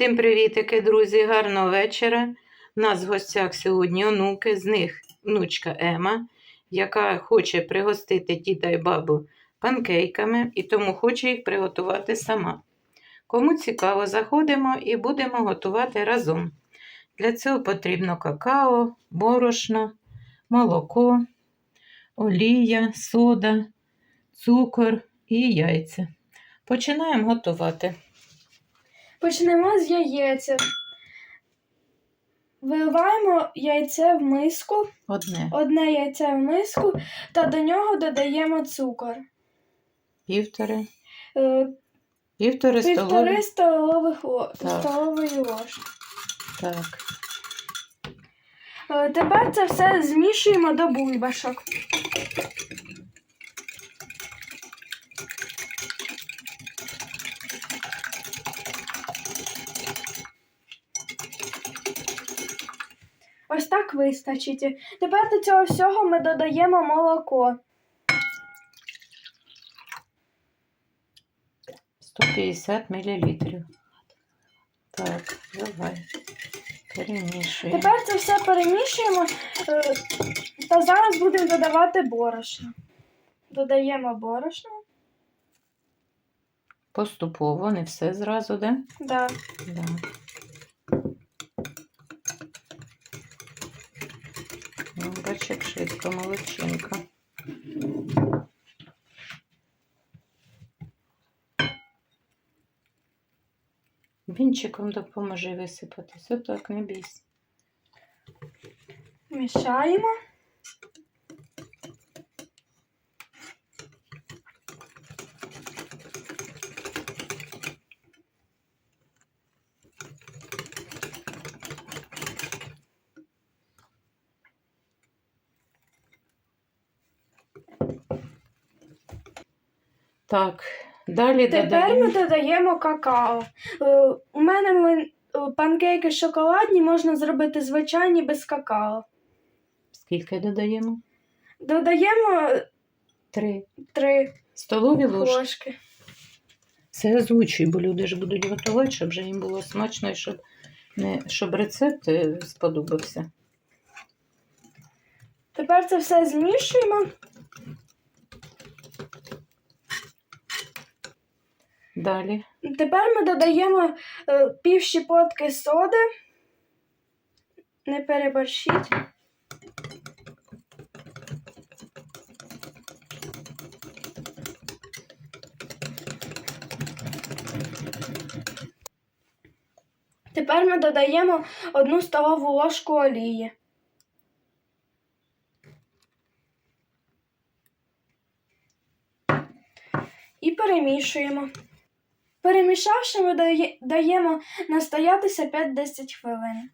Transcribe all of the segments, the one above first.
Всім привітики, друзі! Гарного вечора. У нас в гостях сьогодні онуки, з них внучка Ема, яка хоче пригостити діда і бабу панкейками і тому хоче їх приготувати сама. Кому цікаво, заходимо і будемо готувати разом. Для цього потрібно какао, борошно, молоко, олія, сода, цукор і яйця. Починаємо готувати. Почнемо з яєця. Виливаємо яйце в миску, Одне. одне яйце в миску, та до нього додаємо цукор. Півтори. Е, Півтори столові. Столових ло- Так. столової ложки. Так. Е, Тепер це все змішуємо до бульбашок. Ось так вистачить. Тепер до цього всього ми додаємо молоко. 150 мл. Так, давай. Перемішуємо. Тепер це все перемішуємо е, та зараз будемо додавати борошно. Додаємо борошно. Поступово, не все зразу, да? Да. Да. Швидко, молодчинка. Вінчиком допоможи висипатись. Отак, не бійся. Мішаємо. Так, далі Тепер ми додаємо какао. Е, У мене ми- е, панкейки шоколадні можна зробити звичайні без какао. Скільки додаємо? Додаємо Три. три Столові ложки. ложки. Це озвучуй, бо люди ж будуть готувати, щоб же їм було смачно і щоб, не, щоб рецепт е, сподобався. Тепер це все змішуємо. Далі. Тепер ми додаємо е, пів щепотки соди. Не переборщіть. Тепер ми додаємо одну столову ложку олії. І перемішуємо. Перемішавши, ми даємо настоятися 5-10 хвилин.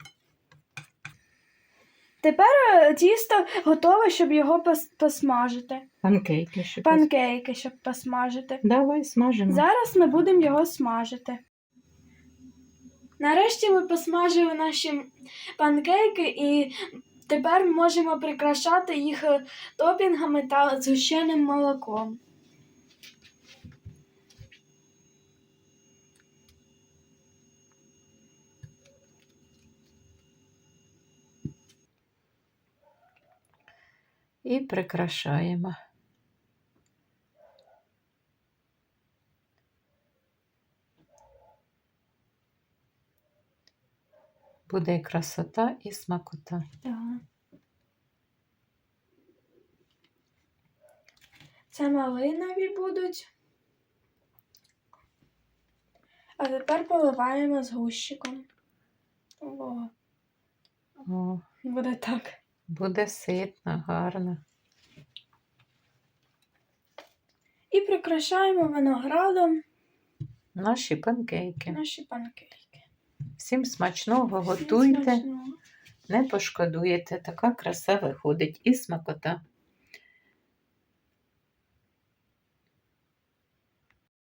Тепер е, тісто готове, щоб його пос- посмажити. Панкейки. Ще Панкейки, щоб посмажити. Давай смажимо. Зараз ми будемо його смажити. Нарешті ми посмажили наші панкейки і тепер можемо прикрашати їх е, топінгами та згущеним молоком. І прикрашаємо. Буде і красота і смакота. Це малинові будуть. А тепер поливаємо з гущиком. О, О, буде так. Буде ситно, гарно. І прикрашаємо виноградом Наші панкейки. наші панкейки. Всім смачного, готуйте, Смачного. не пошкодуєте. Така краса виходить і смакота.